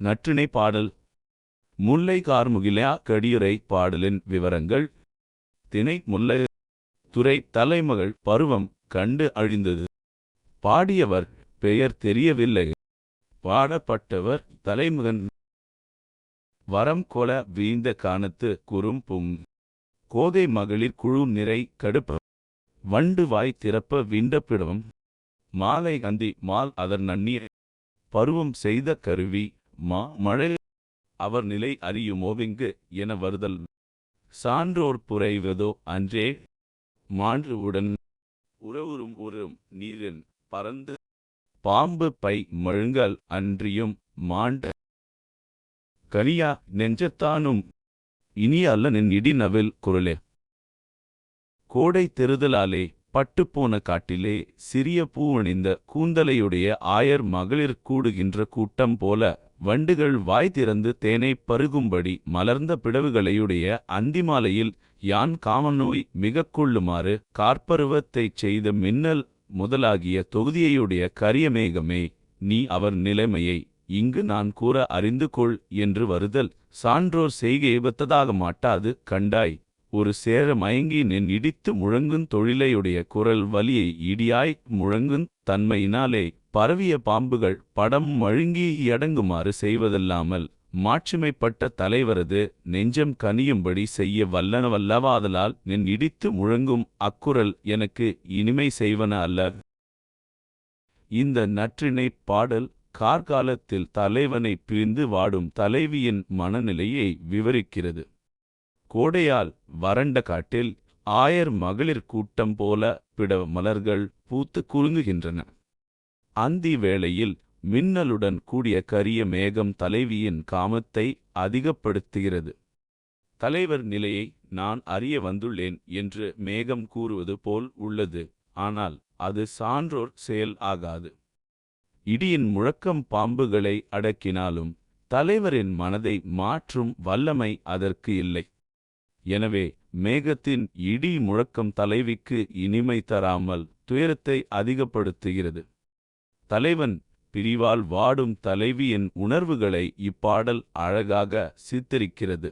நற்றிணை பாடல். முல்லை கார்முகிலா கடியுரை பாடலின் விவரங்கள். திணை முல்லை. துறை தலைமகள் பருவம் கண்டு அழிந்தது. பாடியவர் பெயர் தெரியவில்லை. பாடப்பட்டவர் தலைமுகன். வரம் கொல வீழ்ந்த காணத்து குறும்பும். கோதை மகளிர் குழு நிறை கடுப்ப. வண்டு வாய் திறப்ப விண்டப்பிடவும் மாலை அந்தி மால் அதர் நன்னிய பருவம் செய்த கருவி. மா மழை அவர் நிலை அறியுமோவிங்கு என வருதல். சான்றோர் புரைவதோ அன்றே மான்று உடன் உறவுறும் உறும் நீரின் பறந்து பாம்பு பை மழுங்கல் அன்றியும் மாண்ட கனியா நெஞ்சத்தானும் இனி அல்ல நின் இடிநவில் குரலே. கோடை தெருதலாலே பட்டுப்போன காட்டிலே சிறிய பூவணிந்த கூந்தலையுடைய ஆயர் மகளிர் கூடுகின்ற கூட்டம் போல வண்டுகள் வாய் திறந்து தேனைப் பருகும்படி மலர்ந்த பிடவுகளையுடைய அந்திமாலையில் யான் காமநோய் மிகக் கொள்ளுமாறு கார்ப்பருவத்தைச் செய்த மின்னல் முதலாகிய தொகுதியையுடைய கரியமேகமே நீ அவர் நிலைமையை இங்கு நான் கூற அறிந்து கொள் என்று வருதல். சான்றோர் செய்கையபத்ததாக மாட்டாது கண்டாய். ஒரு சேர மயங்கி நின் இடித்து முழங்குந் தொழிலையுடைய குரல் வலியை இடியாய் முழங்குந் தன்மையினாலே பரவிய பாம்புகள் படம் மழுங்கி அடங்குமாறு செய்வதல்லாமல் மாட்சிமைப்பட்ட தலைவரது நெஞ்சம் கனியும்படி செய்ய வல்லனவல்லவாதலால் நின் இடித்து முழங்கும் அக்குரல் எனக்கு இனிமை செய்வன அல்ல. இந்த நற்றிணை பாடல் கார்காலத்தில் தலைவனை பிரிந்து வாடும் தலைவியின் மனநிலையை விவரிக்கிறது. கோடையால் வறண்ட காட்டில் ஆயர் மகளிர் கூட்டம் போல பிட மலர்கள் பூத்து குலுங்குகின்றன. அந்தி வேளையில் மின்னலுடன் கூடிய கரிய மேகம் தலைவியின் காமத்தை அதிகப்படுத்துகிறது. தலைவர் நிலையை நான் அறிய வந்துள்ளேன் என்று மேகம் கூறுவது போல் உள்ளது ஆனால் அது சான்றோர் செயல் ஆகாது. இடியின் முழக்கம் பாம்புகளை அடக்கினாலும் தலைவரின் மனதை மாற்றும் வல்லமை அதற்கு இல்லை. எனவே மேகத்தின் இடி முழக்கம் தலைவிக்கு இனிமை தராமல் துயரத்தை அதிகப்படுத்துகிறது. தலைவன் பிரிவால் வாடும் தலைவியின் உணர்வுகளை இப்பாடல் அழகாக சித்தரிக்கிறது.